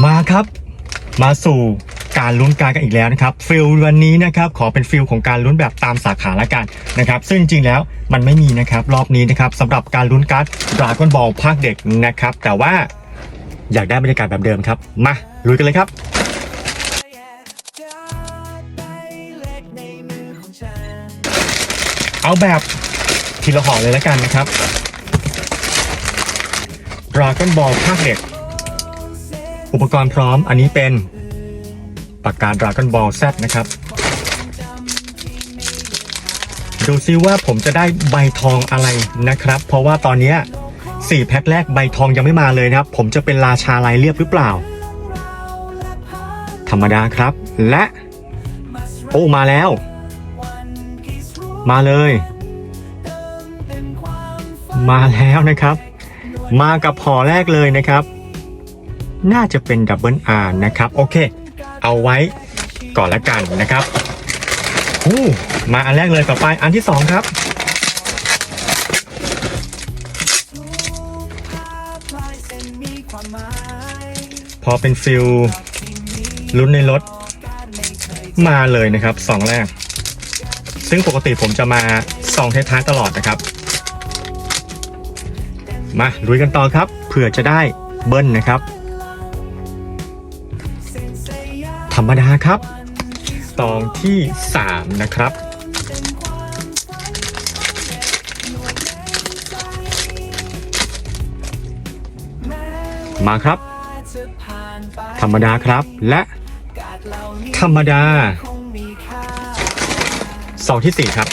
มาครับมาสู่การลุ้นการกันอีกแล้วนะครับฟิลวันนี้นะครับขอเป็นฟิลของการลุ้นแบบตามสาขาละกันนะครับซึ่งจริงๆแล้วมันไม่มีนะครับรอบนี้นะครับสำหรับการลุ้นการ์ดดราก้อนบอลภาคเด็กนะครับแต่ว่าอยากได้บรรยากาศแบบเดิมครับ มาลุยกันเลยครับเอาแบบทีละห่อเลยล้วกันนะครับดราก้อนบอลภาคเด็ก อุปกรณ์พร้อมอันนี้เป็นปากกาดราก้อนบอลแซนะครับ ดูซิว่าผมจะได้ใบทองอะไรนะครับ เพราะว่าตอนนี้ย4แพ็คแรกใบทองยังไม่มาเลยนะครับ ผมจะเป็นราชาลายเรียบหรือเปล่า ธรรมดาครับ และ โอ้มาแล้ว มาเลย มาแล้วนะครับ มากับห่อแรกเลยนะครับ น่าจะเป็นดับเบิลอาร์นะครับ โอเค เอาไว้ก่อนละกันนะครับอู้มาอันแรกเลยต่อไปอันที่สองครับพอเป็นฟิลลุ้นในรถมาเลยนะครับสองแรก ซึ่งปกติผมจะมาสองท้ายๆตลอดนะครับ มาลุยกันต่อครับเผื่อจะได้เบิ้ลนะครับ ธรรมดาครับ ตองที่ 3 นะครับ มาครับ ธรรมดาครับและ ธรรมดาสองที่ 4 ครับ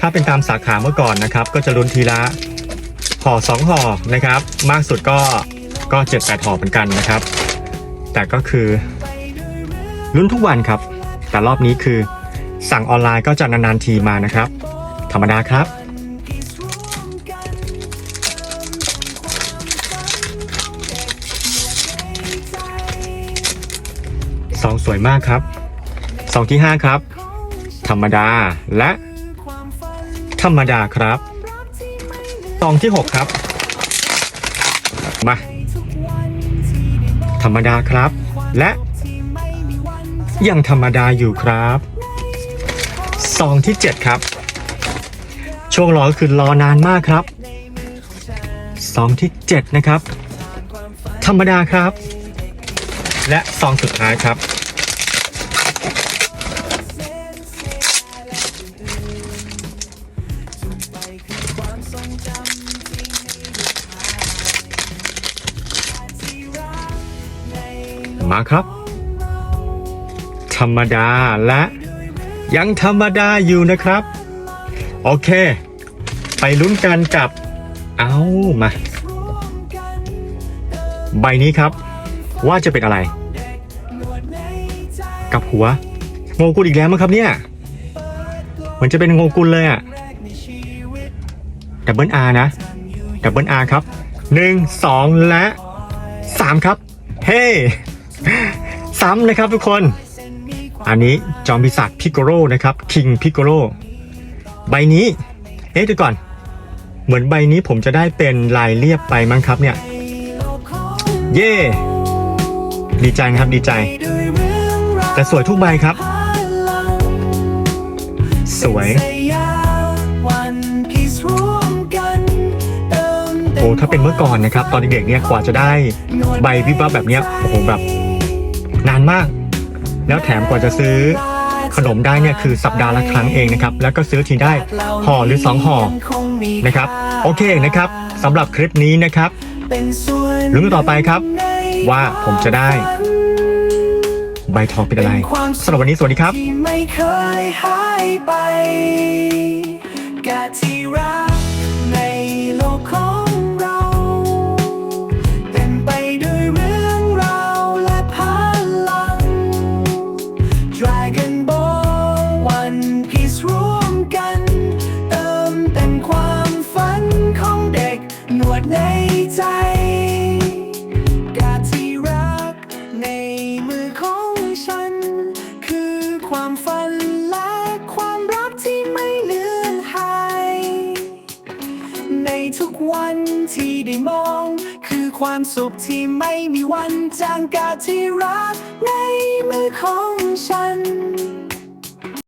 ถ้าเป็นตามสาขาเมื่อก่อนนะครับ ก็จะลุ้นทีละ ห่อสองห่อนะครับ มากสุดก็ก็เจ็ดแปดห่อเหมือนกันนะครับ แต่ก็คือลุ้นทุกวันครับ แต่รอบนี้คือสั่งออนไลน์ก็จะนานๆทีมานะครับ ธรรมดาครับสองสวยมากครับสองที่ห้าครับ ธรรมดาและ ธรรมดาครับ ซองที่6ครับ มา ธรรมดาครับ และยังธรรมดาอยู่ครับซองที่7ครับ ช่วงรอก็คือรอนานมากครับซองที่7นะครับ ธรรมดาครับ และซองสุดท้ายครับ มาครับ ธรรมดาและยังธรรมดาอยู่นะครับ โอเค ไปลุ้นกันกับ เอามา ใบนี้ครับ ว่าจะเป็นอะไร กับหัวโงกุลอีกแล้วมั้งครับเนี่ยเหมือนจะเป็นโงกุลเลยอะดับเบิลอาร์นะดับเบิลอาร์ครับหนึ่งสองและสามครับ เฮ้ ซ้ำนะครับทุกคน อันนี้จอมพิศาจพิกโกโรนะครับคิงพิกโกโรใบนี้ เอ๊ะเดี๋ยวก่อน เหมือนใบนี้ผมจะได้เป็นลายเรียบไปมั้งครับเนี่ย เย่ดีใจนะครับดีใจ แต่สวยทุกใบครับ สวยโอ้ถ้าเป็นเมื่อก่อนนะครับ ตอนเด็กๆเนี่ยกว่าจะได้ใบวิบวับแบบเนี้ยโอ้โหแบบ นานมาก แล้วแถมกว่าจะซื้อขนมได้เนี่ยคือสัปดาห์ละครั้งเองนะครับ แล้วก็ซื้อทีได้ห่อหรือสองห่อนะครับ โอเคนะครับสำหรับคลิปนี้นะครับลุ้นกันต่อไปครับ ว่าผมจะได้ใบทองเป็นอะไรสำหรับวันนี้สวัสดีครับ ทุกวันที่ได้มอง คือความสุขที่ไม่มีวันจางกาที่รักในมือของฉัน